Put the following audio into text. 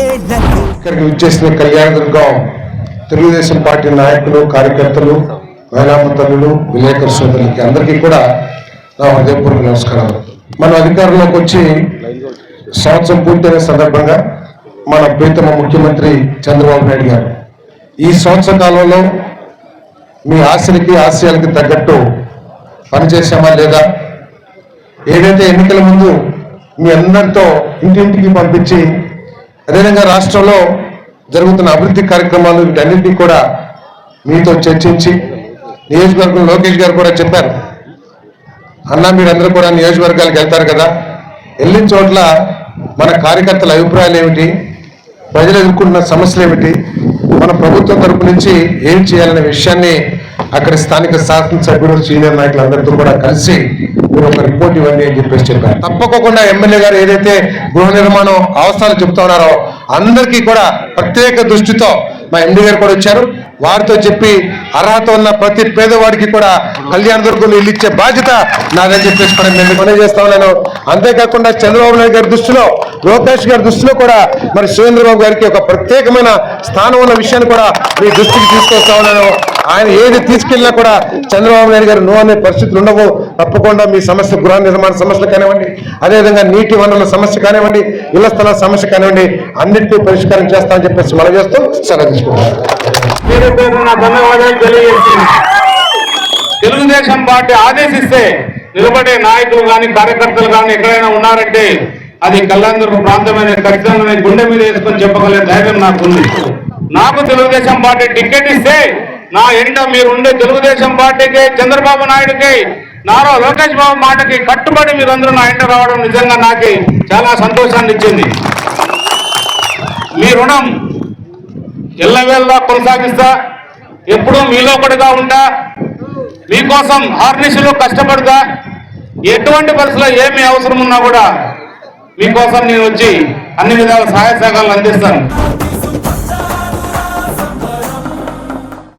లేదు ఇక్కడికి వచ్చేసిన కళ్యాణ దుర్గం తెలుగుదేశం పార్టీ నాయకులు కార్యకర్తలు వేలామ తల్లులు విలేకరు సోదరులకి అందరికీ కూడా నా హృదయపూర్వక నమస్కారాలు. మన అధికారంలోకి వచ్చి సంవత్సరం పూర్తయిన సందర్భంగా మన ప్రీతమ ముఖ్యమంత్రి చంద్రబాబు నాయుడు గారు ఈ సంవత్సర కాలంలో మీ ఆశలకి ఆశయాలకి తగ్గట్టు పనిచేసామా లేదా ఏదైతే ఎన్నికల ముందు మీ అందరితో ఇంటింటికి పంపించి అదేవిధంగా రాష్ట్రంలో జరుగుతున్న అభివృద్ధి కార్యక్రమాలు వీటన్నింటినీ కూడా మీతో చర్చించి నియోజకవర్గం లోకేష్ గారు కూడా చెప్పారు. అన్న మీరందరూ కూడా నియోజకవర్గాలకు వెళ్తారు కదా. వెళ్ళిన చోట్ల మన కార్యకర్తల అభిప్రాయాలు ఏమిటి? ప్రజలు ఎదుర్కొంటున్న సమస్యలు ఏమిటి? మన ప్రభుత్వం తరపు నుంచి ఏం చేయాలనే విషయాన్ని అక్కడ స్థానిక శాసనసభ్యులు సీనియర్ నాయకులందరితో కూడా కలిసి మీరు ఒక రిపోర్ట్ ఇవ్వండి అని చెప్పేసి చెప్పారు. తప్పకుండా ఎమ్మెల్యే గారు ఏదైతే గృహ నిర్మాణం అవసరాలు చెప్తా ఉన్నారో అందరికీ కూడా ప్రత్యేక దృష్టితో మా ఎండి గారు కూడా వచ్చారు. వారితో చెప్పి అర్హత ఉన్న ప్రతి పేదవాడికి కూడా కళ్యాణ దుర్గం ఇల్లు ఇచ్చే బాధ్యత నాదని చెప్పేసి కూడా నేను పని చేస్తా ఉన్నాను. అంతేకాకుండా చంద్రబాబు నాయుడు గారి దృష్టిలో లోకేష్ గారి దృష్టిలో కూడా మరి సురేంద్రబాబు గారికి ఒక ప్రత్యేకమైన స్థానం ఉన్న విషయాన్ని కూడా మీ దృష్టికి తీసుకొస్తా ఉన్నాను. ఆయన ఏది తీసుకెళ్ళినా కూడా చంద్రబాబు నాయుడు గారు నో అనే పరిస్థితులు ఉండవు. తప్పకుండా మీ సమస్య గృహ నిర్మాణ సమస్యలు కానివ్వండి అదేవిధంగా నీటి వనరుల సమస్య కానివ్వండి ఇళ్ళ స్థల సమస్య కానివ్వండి అన్నింటినీ పరిష్కారం చేస్తామని చెప్పేసి మనం చేస్తూ సెలవు తీసుకుంటాం తెలుగుదేశం పార్టీ ఆదేశిస్తే నిలబడే నాయకులు కానీ కార్యకర్తలు కానీ ఎక్కడైనా ఉన్నారంటే అది కళ్యాణదుర్గ ప్రాంతమైన ఖచ్చితంగా గుండె మీద వేసుకొని చెప్పగలే ధైర్యం నాకుంది. నాకు తెలుగుదేశం పార్టీ టికెట్ ఇస్తే నా ఎంట మీరు ఉండే తెలుగుదేశం పార్టీకి చంద్రబాబు నాయుడుకి నారా లోకేష్ బాబు మాటకి కట్టుబడి మీరందరూ నా ఎంట రావడం నిజంగా నాకు చాలా సంతోషాన్ని ఇచ్చింది మీ రుణం ఎల్లవేళ్ళ కొనసాగిస్తా ఎప్పుడూ మీలో ఒకటిగా ఉంటా మీకోసం హార్నిషులు కష్టపడతా ఎటువంటి పరిస్థితుల్లో ఏమి అవసరం ఉన్నా కూడా మీకోసం నేను వచ్చి అన్ని విధాల సహాయ సహకారాలు అందిస్తాను.